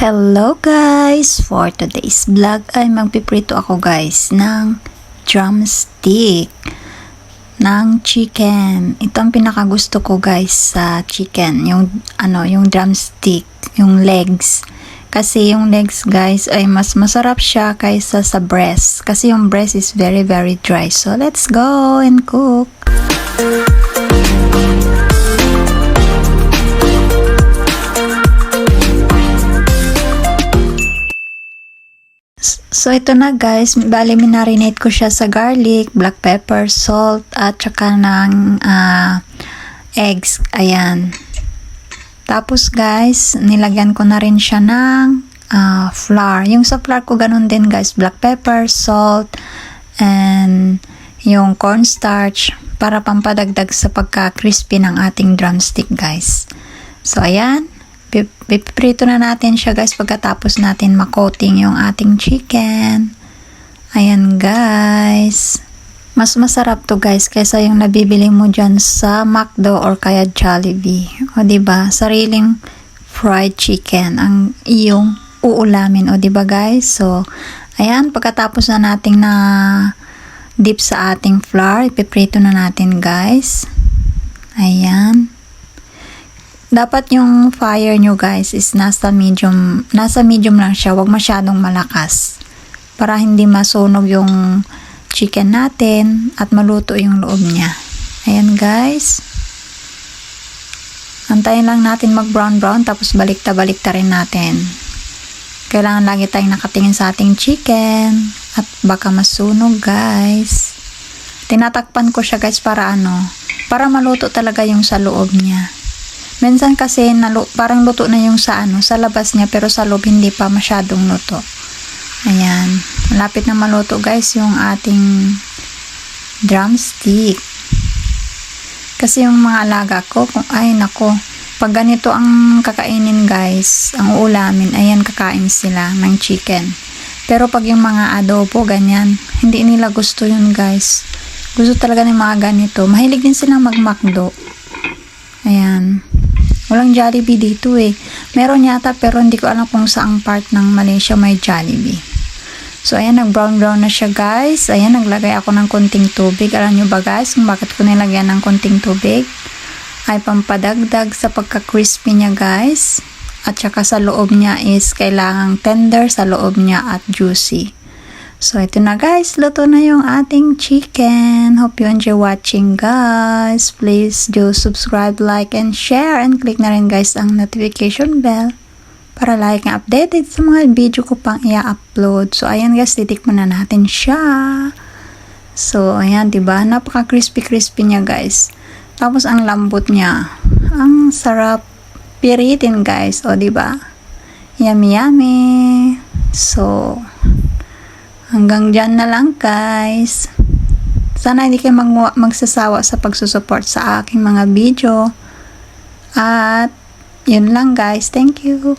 Hello guys! For today's vlog ay magpiprito ako guys ng drumstick ng chicken. Ito ang pinakagusto ko guys sa chicken, yung ano, yung drumstick, yung legs. Kasi yung legs guys ay mas masarap siya kaysa sa breast. Kasi yung breast is very very dry. So let's go and cook. So, ito na guys. Bali, minarinate ko siya sa garlic, black pepper, salt, at saka ng ah, eggs. Ayan. Tapos guys, nilagyan ko na rin siya ng ah, flour. Yung sa flour ko ganun din guys. Black pepper, salt, and yung cornstarch para pampadagdag sa pagka-crispy ng ating drumstick guys. So, ayan. Pip- Piprito na natin siya guys pagkatapos natin makoting yung ating chicken. Ayan guys. Mas masarap to guys kaysa yung nabibili mo dyan sa McDo or kaya Jollibee. O ba diba? Sariling fried chicken ang iyong uulamin. O ba diba guys? So, ayan. Pagkatapos na nating na dip sa ating flour, ipiprito na natin guys. Ayan dapat yung fire nyo guys is nasa medium, nasa medium lang siya, wag masyadong malakas. Para hindi masunog yung chicken natin at maluto yung loob niya. Ayan guys. Antayin lang natin mag brown brown tapos balikta balikta rin natin. Kailangan lagi tayong nakatingin sa ating chicken at baka masunog guys. Tinatakpan ko siya guys para ano, para maluto talaga yung sa loob niya. Minsan kasi nalu parang luto na yung sa ano, sa labas niya pero sa loob hindi pa masyadong luto. Ayan. Malapit na maluto guys yung ating drumstick. Kasi yung mga alaga ko, kung ay nako, pag ganito ang kakainin guys, ang ulamin, ayan kakain sila ng chicken. Pero pag yung mga adobo, ganyan, hindi nila gusto yun guys. Gusto talaga ng mga ganito. Mahilig din silang magmakdo. Ayan. Walang Jollibee dito eh. Meron yata pero hindi ko alam kung saang part ng Malaysia may Jollibee. So, ayan, nag-brown brown na siya guys. Ayan, naglagay ako ng konting tubig. Alam nyo ba guys kung bakit ko nilagyan ng konting tubig? Ay pampadagdag sa pagka-crispy niya guys. At saka sa loob niya is kailangang tender sa loob niya at juicy. So, ito na guys. Luto na yung ating chicken. Hope you enjoy watching guys. Please do subscribe, like, and share. And click na rin guys ang notification bell para like and updated sa mga video ko pang i-upload. So, ayan guys. Titikman na natin siya. So, ayan, diba? Napaka-crispy-crispy niya guys. Tapos, ang lambot niya. Ang sarap piritin guys. O, diba? Yummy, yummy. So, Hanggang dyan na lang guys. Sana hindi kayo mag magsasawa sa pagsusupport sa aking mga video. At yun lang guys. Thank you.